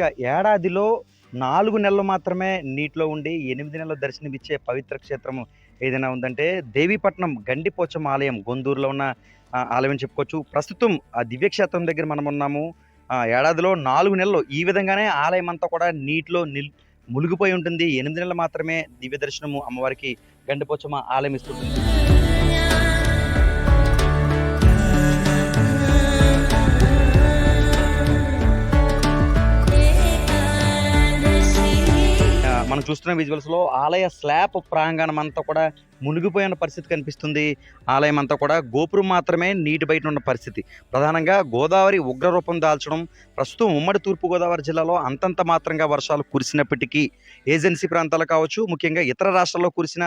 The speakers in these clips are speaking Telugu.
ఇక ఏడాదిలో నాలుగు నెలలు మాత్రమే నీటిలో ఉండి ఎనిమిది నెలలు దర్శనమిచ్చే పవిత్ర క్షేత్రము ఏదైనా ఉందంటే దేవీపట్నం గండిపోచం ఆలయం గొందూరులో ఉన్న ఆలయం చెప్పుకోవచ్చు. ప్రస్తుతం ఆ దివ్యక్షేత్రం దగ్గర మనం ఉన్నాము. ఏడాదిలో నాలుగు నెలలు ఈ విధంగానే ఆలయం అంతా కూడా నీటిలో నిల్ మునిగిపోయి ఉంటుంది. ఎనిమిది నెలలు మాత్రమే దివ్య దర్శనము అమ్మవారికి గండిపోచమ్మ ఆలయం ఇస్తుంటుంది. మనం చూస్తున్న విజువల్స్లో ఆలయ స్లాబ్ ప్రాంగణం అంతా కూడా మునిగిపోయిన పరిస్థితి కనిపిస్తుంది. ఆలయం అంతా కూడా గోపురం మాత్రమే నీటి బయట ఉన్న పరిస్థితి. ప్రధానంగా గోదావరి ఉగ్రరూపం దాల్చడం ప్రస్తుతం ఉమ్మడి తూర్పుగోదావరి జిల్లాలో అంతంత మాత్రంగా వర్షాలు కురిసినప్పటికీ ఏజెన్సీ ప్రాంతాలు కావచ్చు ముఖ్యంగా ఇతర రాష్ట్రాల్లో కురిసిన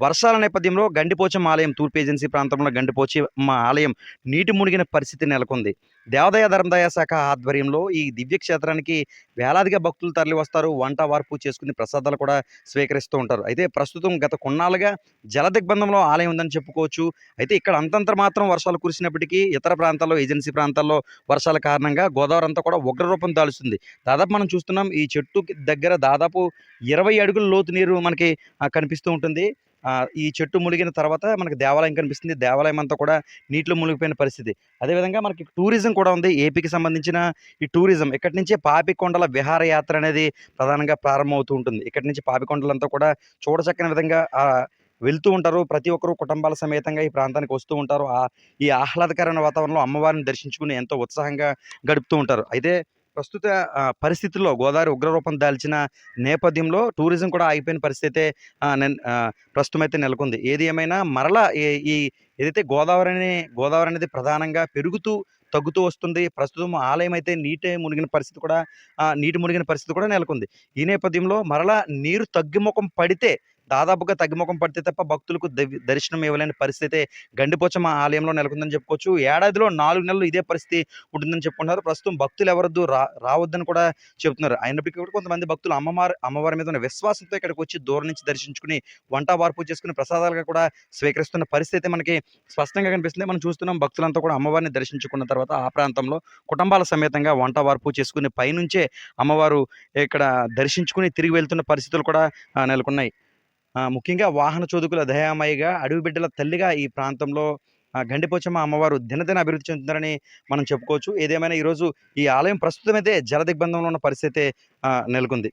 వర్షాల నేపథ్యంలో గండిపోచం ఆలయం తూర్పు ఏజెన్సీ ప్రాంతంలో గండిపోచమ్మ ఆలయం నీటి మునిగిన పరిస్థితి నెలకొంది. దేవాదాయ ధర్మదాయ శాఖ ఆధ్వర్యంలో ఈ దివ్య క్షేత్రానికి వేలాదిగా భక్తులు తరలి వస్తారు వంట వార్పు చేసుకుని ప్రసాదాలు కూడా స్వీకరిస్తూ ఉంటారు. అయితే ప్రస్తుతం గత కొన్నాళ్ళుగా జల దిగ్బంధంలో ఆలయం ఉందని చెప్పుకోవచ్చు. అయితే ఇక్కడ అంతంత మాత్రం వర్షాలు కురిసినప్పటికీ ఇతర ప్రాంతాల్లో ఏజెన్సీ ప్రాంతాల్లో వర్షాల కారణంగా గోదావరి అంతా కూడా ఉగ్రరూపం దాలుస్తుంది దాదాపు మనం చూస్తున్నాం ఈ చెట్టు దగ్గర దాదాపు ఇరవై అడుగుల లోతు నీరు మనకి కనిపిస్తూ ఉంటుంది. ఈ చెట్టు మునిగిన తర్వాత మనకి దేవాలయం కనిపిస్తుంది. దేవాలయం అంతా కూడా నీటిలో మునిగిపోయిన పరిస్థితి. అదేవిధంగా మనకి టూరిజం కూడా ఉంది. ఏపీకి సంబంధించిన ఈ టూరిజం. ఇక్కడి నుంచే పాపికొండల విహారయాత్ర అనేది ప్రధానంగా ప్రారంభమవుతూ ఉంటుంది. ఇక్కడి నుంచి పాపికొండలంతా కూడా చూడచక్కని విధంగా వెళ్తూ ఉంటారు. ప్రతి ఒక్కరు కుటుంబాల సమేతంగా ఈ ప్రాంతానికి వస్తూ ఉంటారు. ఆ ఈ ఆహ్లాదకరమైన వాతావరణంలో అమ్మవారిని దర్శించుకుని ఎంతో ఉత్సాహంగా గడుపుతూ ఉంటారు. అయితే ప్రస్తుత పరిస్థితుల్లో గోదావరి ఉగ్రరూపం దాల్చిన నేపథ్యంలో టూరిజం కూడా ఆగిపోయిన పరిస్థితి ప్రస్తుతమైతే ప్రస్తుతం అయితే నెలకొంది. ఏది ఏమైనా మరలా ఈ- ఈ ఏదైతే గోదావరి అనే గోదావరి అనేది ప్రధానంగా పెరుగుతూ తగ్గుతూ వస్తుంది ప్రస్తుతం ఆలయం అయితే నీటి మునిగిన పరిస్థితి కూడా నీటి మునిగిన పరిస్థితి కూడా నెలకొంది. ఈ నేపథ్యంలో మరలా నీరు తగ్గుముఖం పడితే దాదాపుగా తగ్గుముఖం పడితే తప్ప భక్తులకు దర్శనం ఇవ్వలేని పరిస్థితి గండిపోచమ్మ ఆలయంలో నెలకొందని చెప్పుకోవచ్చు. ఏడాదిలో నాలుగు నెలలు ఇదే పరిస్థితి ఉంటుందని చెప్పుకుంటున్నారు. ప్రస్తుతం భక్తులు ఎవరద్దు రా రావద్దని కూడా చెబుతున్నారు. అయినప్పటికీ కూడా కొంతమంది భక్తులు అమ్మవారి అమ్మవారి మీద ఉన్న విశ్వాసంతో ఇక్కడికి వచ్చి దూరం నుంచి దర్శించుకుని వంట వార్పు చేసుకుని ప్రసాదాలుగా కూడా స్వీకరిస్తున్న పరిస్థితి మనకి స్పష్టంగా కనిపిస్తుంది. మనం చూస్తున్నాం భక్తులంతా కూడా అమ్మవారిని దర్శించుకున్న తర్వాత ఆ ప్రాంతంలో కుటుంబాల సమేతంగా వంట వార్పు చేసుకుని పైనుంచే అమ్మవారు ఇక్కడ దర్శించుకుని తిరిగి వెళ్తున్న పరిస్థితులు కూడా నెలకొన్నాయి. ముఖ్యంగా వాహన చోదుకుల దయామయిగా అడవి బిడ్డల తల్లిగా ఈ ప్రాంతంలో గండిపోచమ్మ అమ్మవారు దినదిన అభివృద్ధి చెందుతున్నారని మనం చెప్పుకోవచ్చు. ఏదేమైనా ఈరోజు ఈ ఆలయం ప్రస్తుతం అయితే జల దిగ్బంధంలో ఉన్న పరిస్థితి నెలకొంది.